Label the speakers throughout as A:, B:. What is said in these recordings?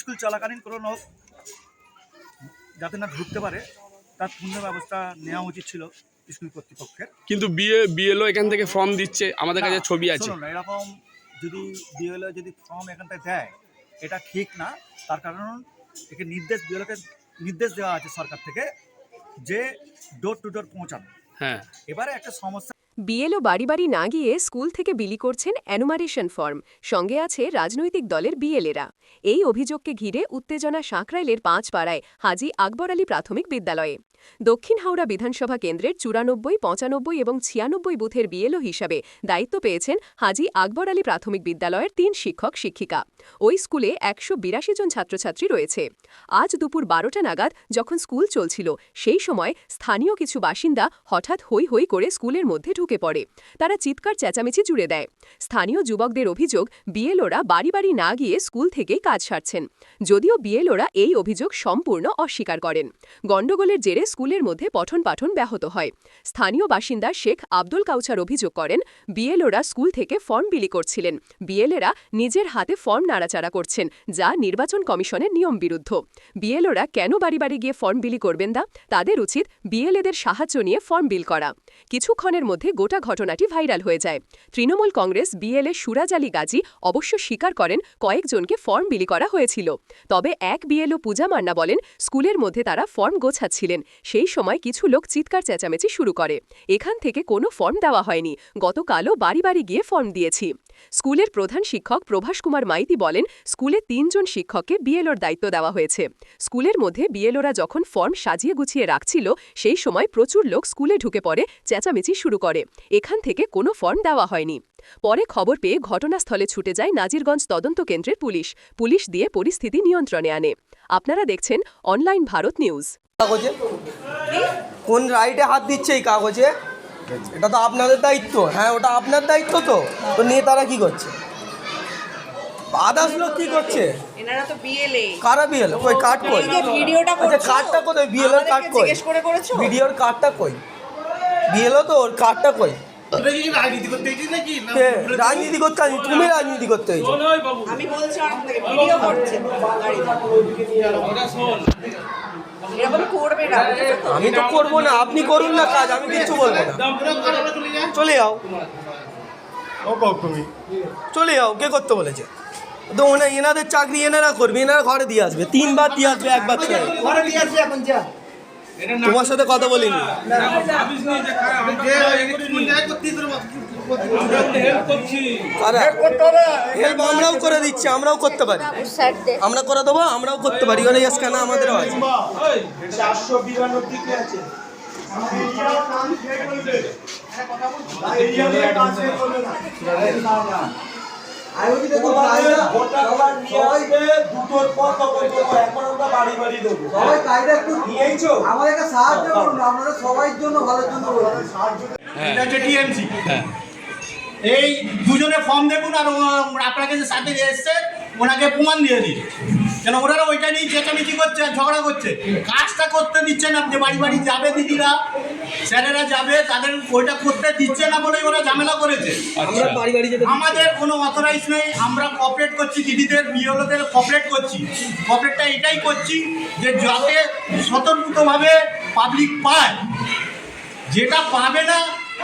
A: School চলাকালীন কোনো লোক যাতে না ঢুকতে পারে তার পূর্ণ ব্যবস্থা নেওয়া উচিত ছিল স্কুল কর্তৃপক্ষের।
B: কিন্তু বিএ বিএলও এখান থেকে ফর্ম দিচ্ছে আমাদের কাছে ছবি আছে।
A: শুনুন, এরকম যদি বিএলও যদি ফর্ম এখানটায় দেয় এটা ঠিক না তার কারণ একে নির্দেশ বিএলওকে নির্দেশ দেওয়া আছে সরকার থেকে যে ডোর টু ডোর পৌঁছানো।
B: হ্যাঁ।
A: এবারে একটা সমস্যা
C: বিএলও বাড়ি বাড়ি না গিয়ে স্কুল থেকে বিলি করছেন অ্যানুমারেশন ফর্ম, সঙ্গে আছে রাজনৈতিক দলের বিএলএরা এই অভিযোগকে ঘিরে উত্তেজনা সাঁকরাইলের পাঁচ পাড়ায় হাজি আকবর আলী প্রাথমিক বিদ্যালয়ে। দক্ষিণ হাওড়া বিধানসভা কেন্দ্রের চুরানব্বই, পঁচানব্বই এবং ছিয়ানব্বই বুথের বিএলও হিসাবে দায়িত্ব পেয়েছেন হাজি আকবর আলী প্রাথমিক বিদ্যালয়ের তিন শিক্ষক, শিক্ষিকা। ওই স্কুলে একশো বিরাশি জন ছাত্রছাত্রী রয়েছে। আজ দুপুর বারোটা নাগাদ যখন স্কুল চলছিল, সেই সময় স্থানীয় কিছু বাসিন্দা হঠাৎ হৈ হৈ করে স্কুলের মধ্যে ঢুকে পড়ে। তারা চিৎকার, চেঁচামেচি জুড়ে দেয়। স্থানীয় যুবকদের অভিযোগ, বিএলওরা বাড়ি বাড়ি না গিয়ে স্কুল থেকেই কাজ সারছেন। যদিও বিএলওরা এই অভিযোগ সম্পূর্ণ অস্বীকার করেন। গণ্ডগোলের জেরে স্কুলের মধ্যে পঠন পাঠন ব্যাহত হয়। স্থানীয় বাসিন্দা শেখ আব্দুল কাউচার অভিযোগ করেন, বিএলওরা স্কুল থেকে ফর্ম বিলি করছিলেন। বিএলএরা নিজের হাতে ফর্ম নাড়াচাড়া করছেন, যা নির্বাচন কমিশনের নিয়ম বিরুদ্ধ বিএলওরা কেন বাড়ি বাড়ি গিয়ে ফর্ম বিলি করবেন না তাদের উচিত বিএলএদের সাহায্য নিয়ে ফর্ম বিল করা। কিছুক্ষণের মধ্যে গোটা ঘটনাটি ভাইরাল হয়ে যায়। তৃণমূল কংগ্রেস বিএলএ সুরাজ আলী গাজী অবশ্য স্বীকার করেন, কয়েকজনকে ফর্ম বিলি করা হয়েছিল। তবে এক বিএলও পূজা মান্না বলেন, স্কুলের মধ্যে তারা ফর্ম গোছাচ্ছিলেন। সেই সময় কিছু লোক চিৎকার চেঁচামেচি শুরু করে। এখান থেকে কোনো ফর্ম দেওয়া হয়নি। গতকালও বাড়ি বাড়ি গিয়ে ফর্ম দিয়েছি। স্কুলের প্রধান শিক্ষক প্রভাস কুমার মাইতি বলেন, স্কুলে তিনজন শিক্ষককে বিএলওর দায়িত্ব দেওয়া হয়েছে। স্কুলের মধ্যে বিএলওরা যখন ফর্ম সাজিয়ে গুছিয়ে রাখছিল, সেই সময় প্রচুর লোক স্কুলে ঢুকে পড়ে, চেঁচামেচি শুরু করে। এখান থেকে কোনো ফর্ম দেওয়া হয়নি। পরে খবর পেয়ে ঘটনাস্থলে ছুটে যায় নাজিরগঞ্জ তদন্ত কেন্দ্রের পুলিশ। পুলিশ দিয়ে পরিস্থিতি নিয়ন্ত্রণে আনে। আপনারা দেখছেন অনলাইন ভারত নিউজ।
D: কাগজে? কোন রাইটে হাত দিচ্ছে এই কাগজে? এটা তো আপনাদের দায়িত্ব। হ্যাঁ ওটা আপনার দায়িত্ব তো। তো নেতারা কি করছে? আদার্স লোক কি করছে?
E: এনারা তো বিএলএ
D: কারা বিএল কই কার্ড কই?
E: ভিডিওটা
D: আচ্ছা কোথায়? কই?
E: জিজ্ঞেস করে করেছ?
D: ভিডিওর কার্ডটা কই? বিএলও তো ওর কার্ডটা কই?
F: রাজনীতি করতে
D: তুমি রাজনীতি করতে হয়েছো
E: আমি বলছি ভিডিও করছে।
D: আমি তো করব না আপনি করুন না কাজ আমি কিচ্ছু বলব না চলে যাও চলে যাও কে করতে বলেছে তো ওনা এনাদের চাকরি এনারা করবে এনারা ঘরে দিয়ে আসবে তিনবার দিয়ে আসবে একবার
F: ঘরে নিয়ে আসি এখন যা
D: তোমার সাথে কথা বলিনি কারা হেল্প আমরাও করে দিচ্ছি আমরাও করতে পারি। আমরা করে দেবো আমরাও করতে পারি ওরা স্ক্যান আমাদেরও আছে।
G: আমাদেরকে সাহায্য করুন আপনারা সবাই জন্য ভালোর জন্য
F: হচ্ছে টিএমসি এই দুজনে ফর্ম দেখুন আর আপনাকে যে সাথে এসছে ওনাকে প্রমাণ দিয়ে দিন। কেন ওনারা ওইটা নিয়ে চেঁচামেচি করছে আর ঝগড়া করছে। কাজটা করতে দিচ্ছে না যে বাড়ি বাড়ি যাবে দিদিরা। স্যারেরা যাবে তাদের ওইটা করতে দিচ্ছে না বলেই ওরা ঝামেলা করেছে।
D: আমরা বাড়ি বাড়ি
F: আমাদের কোনো অথরাইজ নেই আমরা কপারেট করছি দিদিদের বিএলওদের কপারেট করছি। কপারেটটা এটাই করছি যে যাতে স্বতন্ত্রভাবে পাবলিক পায়। যেটা পাবে না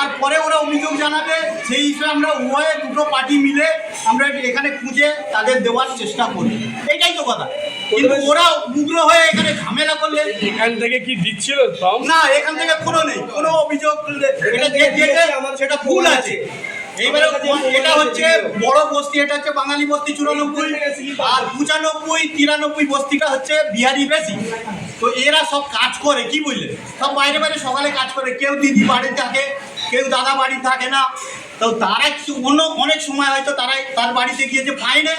F: আর পরে ওরা অভিযোগ জানাবে সেই হিসেবে আমরা উভয়ে দুটো পার্টি মিলে আমরা এখানে খুঁজে তাদের দেওয়ার চেষ্টা করি। এটাই তো কথা। কিন্তু ওরা উগ্র হয়ে এখানে ঝামেলা করলে
B: এখান থেকে কি দিচ্ছিল
F: না এখান থেকে কোনো নেই কোনো অভিযোগ এটা যে দিয়েছে সেটা ভুল আছে। এইবারে এটা হচ্ছে বড় বস্তি এটা হচ্ছে বাঙালি বস্তি চুরানব্বই। আর পঁচানব্বই তিরানব্বই বস্তিটা হচ্ছে বিহারি বেশি। তো এরা সব কাজ করে কি বুঝলে? সব বাইরে বাইরে সকালে কাজ করে কেউ দিদি বাড়ি থাকে কেউ দাদা বাড়ি থাকে না তো তারা অন্য অনেক সময় হয়তো তারা তার বাড়িতে গিয়েছে পায়নি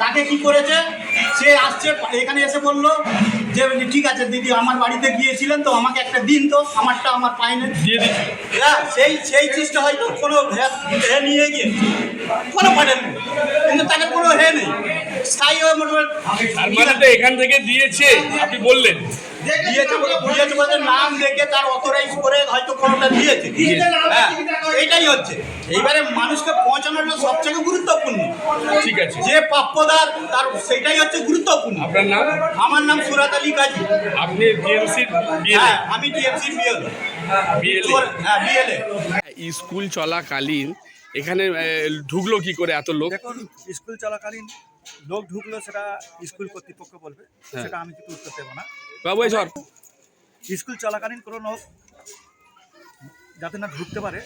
F: তাকে কি করেছে? সে আসছে এখানে এসে বলল যে ঠিক আছে দিদি আমার বাড়িতে গিয়েছিলেন তো আমাকে একটা দিন তো আমারটা আমার ফাইনে
B: দিয়ে
F: হ্যাঁ সেই সেই চিজটা হয়তো কোনো হে- নিয়ে গিয়ে কোনো পাঠেন কিন্তু তাকে কোনো হে নেই। স্থায়ী হয়ে মোটামুটি
B: এখান থেকে দিয়েছে আপনি বললেন।
F: দিয়েছে দিয়েছে বলে নাম দেখে তার অথরাইজ করে হয়তো কোনোটা দিয়েছে। হ্যাঁ হচ্ছে। এইবারে মানুষকে পৌঁছানোটা সবথেকে গুরুত্বপূর্ণ।
B: ঠিক আছে।
F: যে প্রাপ্যদার তার সেটাই হচ্ছে গুরুত্বপূর্ণ।
B: আপনার নাম?
F: আমার নাম সুরাত আলী কাজী।
B: আপনি টিএমসির
F: হ্যাঁ আমি টিএমসি বিএল হ্যাঁ বিএলএ
B: স্কুল চলাকালীন এখানে ঢুকলো কি করে এত লোক?
A: দেখুন স্কুল চলাকালীন লোক ঢুকলো সেটা স্কুল কর্তৃপক্ষ বলবে। সেটা আমি কিন্তু উত্তর দেবো না।
B: বাবু সর
A: স্কুল চলাকালীন কোনো লোক যাতে না ঢুকতে পারে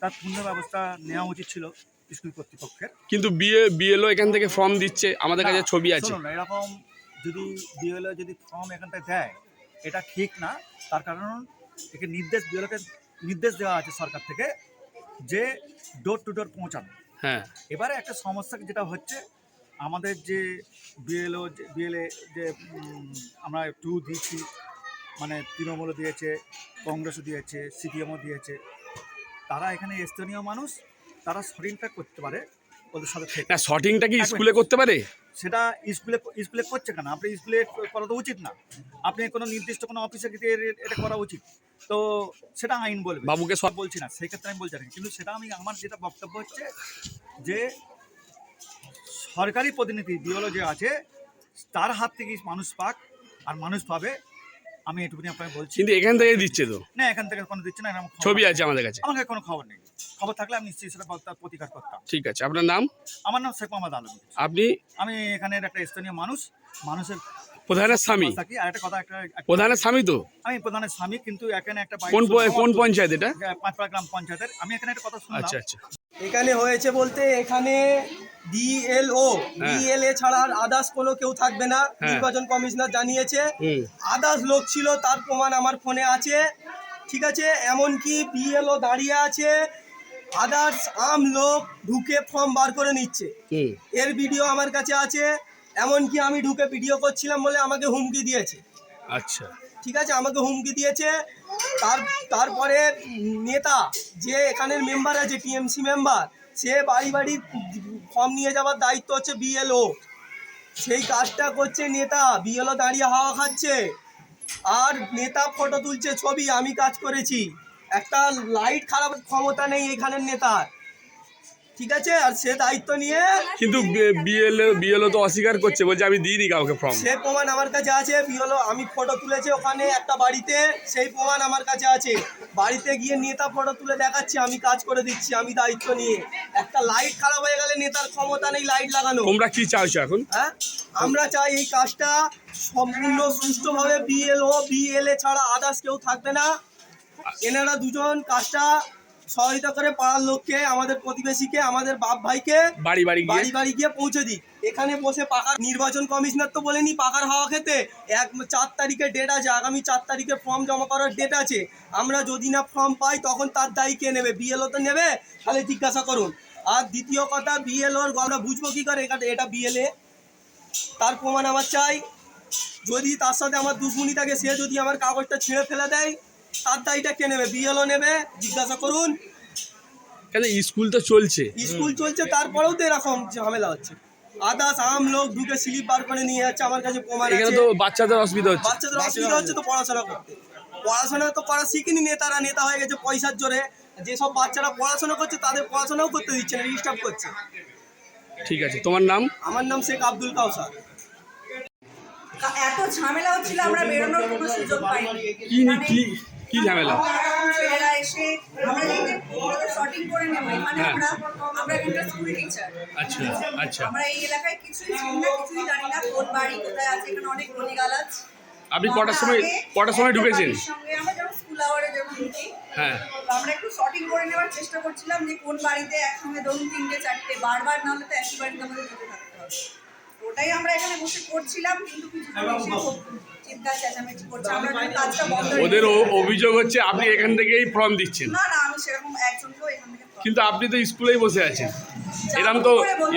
A: তার পূর্ণ ব্যবস্থা নেওয়া উচিত ছিল স্কুল কর্তৃপক্ষের।
B: কিন্তু বিএ বিএলও এখান থেকে ফর্ম দিচ্ছে আমাদের কাছে ছবি আছে।
A: এরকম যদি বিএলও যদি ফর্ম এখানটায় দেয় এটা ঠিক না তার কারণ একে নির্দেশ বিএলওকে নির্দেশ দেওয়া আছে সরকার থেকে যে ডোর টু ডোর পৌঁছানো।
B: হ্যাঁ।
A: এবারে একটা সমস্যা যেটা হচ্ছে আমাদের যে বিএলও বিএলএ যে আমরা টু দিয়েছি মানে তৃণমূলও দিয়েছে কংগ্রেসও দিয়েছে সিপিএমও দিয়েছে তারা এখানে স্থানীয় মানুষ তারা শটিংটা করতে পারে ওদের সাথে
B: না শর্টিংটা কি স্কুলে করতে পারে?
A: সেটা স্কুলে স্কুলে করছে কেন? আপনি স্কুলে করা তো উচিত না। আপনি কোনো নির্দিষ্ট কোনো অফিসে গিয়ে এটা করা উচিত। তো সেটা আইন বলবে।
B: বাবুকে
A: সব বলছি না সেই ক্ষেত্রে আমি বলছি না। কিন্তু সেটা আমি আমার যেটা বক্তব্য হচ্ছে যে সরকারি প্রতিনিধি বিওলো যে আছে তার হাত থেকে মানুষ পাক আর মানুষ পাবে আমি এটুকুনি আপনাকে বলছি।
B: কিন্তু এখান থেকে দিচ্ছে তো?
A: না এখান থেকে কোনো দিচ্ছে না এরকম
B: ছবি আছে আমাদের কাছে?
A: আমাকে কোনো খবর নেই। খবর থাকলে আমি নিশ্চয়ই সেটা তার প্রতিকার করতাম।
B: ঠিক আছে আপনার নাম?
A: আমার নাম শেখ মোহাম্মদ আলম।
B: আপনি?
A: আমি এখানের একটা স্থানীয় মানুষ মানুষের
B: প্রধানের স্বামী?
A: থাকি আর একটা কথা একটা একটা-
B: প্রধানের স্বামী তো?
A: আমি প্রধানের স্বামী কিন্তু এখানে একটা
B: কোন কোন পঞ্চায়েত এটা?
A: পাঁচপাড়া গ্রাম পঞ্চায়েতের। আমি এখানে একটা কথা শুনলাম।
B: আচ্ছা আচ্ছা।
D: এখানে হয়েছে বলতে এখানে ডিএলও ডিএলএ ছাড়া আর আদার্স কোনো কেউ থাকবে না
B: হ্যাঁ।
D: নির্বাচন কমিশনার জানিয়েছে। আদার্স লোক ছিল তার প্রমাণ আমার ফোনে আছে। ঠিক আছে? এমনকি বিএলও দাঁড়িয়ে আছে। আদার্স আম লোক ঢুকে ফর্ম বার করে নিচ্ছে। এর ভিডিও আমার কাছে আছে। এমনকি আমি ঢুকে ভিডিও করছিলাম বলে আমাকে হুমকি দিয়েছে।
B: আচ্ছা।
D: ঠিক আছে? আমাকে হুমকি দিয়েছে। তার তারপরে নেতা যে এখানের মেম্বার আছে টিএমসি মেম্বার সে বাড়ি বাড়ি ফর্ম নিয়ে যাওয়ার দায়িত্ব হচ্ছে বিএলও সেই কাজটা করছে নেতা বিএলও দাঁড়িয়ে হাওয়া খাচ্ছে। আর নেতা ফটো তুলছে ছবি, আমি কাজ করেছি। একটা লাইট খারাপ ক্ষমতা নেই এখানের নেতার। ঠিক আছে? আর সে দায়িত্ব নিয়ে
B: কিন্তু বিএলও বিএলও তো অস্বীকার করছে বলছে আমি দিইনি কাউকে ফর্ম
D: সে প্রমাণ আমার কাছে আছে বিহলো আমি ফটো তুলেছি ওখানে একটা বাড়িতে সেই প্রমাণ আমার কাছে আছে। বাড়িতে গিয়ে নেতা ফটো তুলে দেখাচ্ছি আমি কাজ করে দিচ্ছি আমি দায়িত্ব নিয়ে। একটা লাইট খারাপ হয়ে গেলে নেতার ক্ষমতা নেই লাইট লাগানো।
B: তোমরা কি চাইছো এখন?
D: হ্যাঁ? আমরা চাই এই কাজটা সম্পূর্ণ সুষ্ঠুভাবে বিএলও বিএলএ ছাড়া আদার্স কেউ থাকবে না। এনারা দুজন কাজটা সহায়তা করে পাড়ার লোককে আমাদের প্রতিবেশীকে আমাদের বাপ ভাইকে
B: বাড়ি বাড়ি
D: বাড়ি বাড়ি গিয়ে পৌঁছে দিই এখানে বসে পাকার নির্বাচন কমিশনার তো বলেনি পাকার হাওয়া খেতে। এক চার তারিখে ডেট আছে আগামী চার তারিখে ফর্ম জমা করার ডেট আছে। আমরা যদি না ফর্ম পাই তখন তার দায়ী কে নেবে? বিএলও তো নেবে? তাহলে জিজ্ঞাসা করুন। আর দ্বিতীয় কথা বিএলওর আমরা বুঝব কী করে? এটা এটা বিএলএ তার প্রমাণ আমার চাই। যদি তার সাথে আমার দুশ্মনী থাকে সে যদি আমার কাগজটা ছিঁড়ে ফেলে দেয় তার দায়ীটা কে নেবে? বিএলও নেবে জিজ্ঞাসা করুন।
B: কেন স্কুল তো চলছে?
D: স্কুল চলছে তারপরেও তো এরকম ঝামেলা হচ্ছে। আদার্স আম লোক ঢুকে স্লিপ বার করে নিয়ে যাচ্ছে আমার কাছে প্রমাণ
B: এখানে তো বাচ্চাদের অসুবিধা হচ্ছে।
D: বাচ্চাদের অসুবিধা হচ্ছে তো পড়াশোনা করতে। পড়াশোনা তো করা শিখিনি নেতারা নেতা হয়ে গেছে পয়সার জোরে। যেসব বাচ্চারা পড়াশোনা করছে তাদের পড়াশোনাও করতে দিচ্ছে না ডিস্টার্ব করছে।
B: ঠিক আছে তোমার নাম?
D: আমার নাম শেখ আব্দুল কাউসার।
E: এত ঝামেলা হচ্ছিল আমরা বেরোনোর কোনো সুযোগ পাইনি।
B: কি কি ঝামেলা?
E: ছেলেরা এসে আমরা এই শর্টিং করে নেব এখানে
B: হ্যাঁ।
E: আমরা আমরা এখানকার স্কুল টিচার
B: আচ্ছা আচ্ছা।
E: আমরা এই এলাকায় কিছুই চিনি না কিছুই জানি না কোন বাড়ি কোথায় আছে এখানে অনেক গলিগালাজ
B: আপনি কটার সময় কটার সময় ঢুকেছেন?
E: সঙ্গে আমরা যেমন স্কুল আওয়ারে যেমন ঢুকি
B: হ্যাঁ।
E: তো আমরা একটু শর্টিং করে নেওয়ার চেষ্টা করছিলাম যে কোন বাড়িতে একসঙ্গে ধরুন তিনটে চারটে বারবার না হলে তো একই বাড়িতে আমাদের যেতে থাকতে হবে। ওটাই আমরা এখানে বসে করছিলাম কিন্তু কিছু এসে চেঁচামেচি করছে। আমরা কাজটা বন্ধ
B: ওদের অভিযোগ হচ্ছে আপনি এখান থেকেই ফর্ম দিচ্ছেন।
E: না না আমি সেরকম একজনকেও এখান থেকে
B: কিন্তু আপনি তো স্কুলেই বসে আছেন। এরকম তো?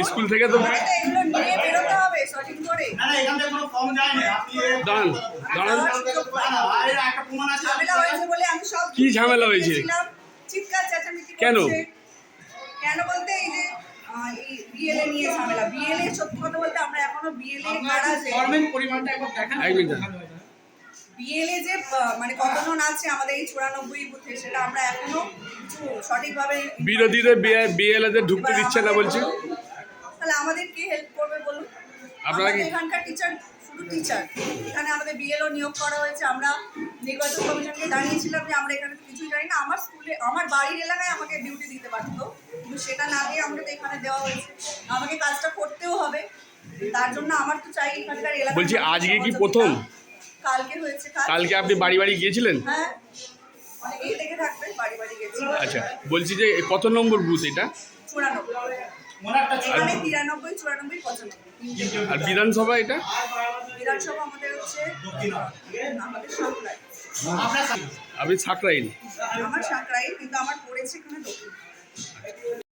B: স্কুল থেকে তো
E: আমাকে এগুলো নিয়ে বেরোতে হবে শর্টিং করে।
F: না না এখান থেকে কোনো ফর্ম যায় না। আপনি এ-
B: দাঁড়ান দাঁড়ান।
F: না, না, আর এর একটা প্রমাণ আছে।
E: ঝামেলা হয়েছে বলে আমি সব
B: কি ঝামেলা হয়েছে? কেন?
E: কেন বলতে এই যে বিএলএ নিয়ে ঝামেলা। বিএলএ সত্যি কথা বলতে আমরা এখনও বিএলএ কারা যে। বিএলএ মানে কতজন আছে আমাদের এই চুরানব্বই বুথে সেটা আমরা এখনও সঠিকভাবে
B: বিরোধীদের ঢুকতে দিচ্ছে না বলছি।
E: তাহলে আমাদের কে হেল্প করবে বলুন?
B: আপনারা
E: এখানকার টিচার টিচার এখানে আমাদের বিএলও নিয়োগ করা হয়েছে। আমরা নির্বাচন কমিশনকে জানিয়েছিলাম যে আমরা এখানে কিছুই জানি না। আমার স্কুলে আমার বাড়ির এলাকায় আমাকে ডিউটি দিতে পারতো। কিন্তু সেটা না দিয়ে আমাকে তো এখানে দেওয়া হয়েছে। আমাকে কাজটা করতেও হবে। তার জন্য আমার তো চাই এখানকার এলাকা
B: বলছি, আজকে কি প্রথম?
E: কালকে হয়েছে
B: কালকে আপনি বাড়ি বাড়ি গিয়েছিলেন?
E: হ্যাঁ। অনেকেই দেখে থাকবে বাড়ি বাড়ি গেছি।
B: আচ্ছা বলছি যে কত নম্বর বুথ এটা?
E: চুরানব্বই। এখানে তিরানব্বই চুরানব্বই পঁচানব্বই।
B: আর বিধানসভা এটা?
E: বিধানসভা আমাদের হচ্ছে আমাদের সাঁকড়াই।
B: আপনি সাকরাইল
E: আমার সাঁকড়াই কিন্তু আমার পড়েছে এখানে দক্ষিণ।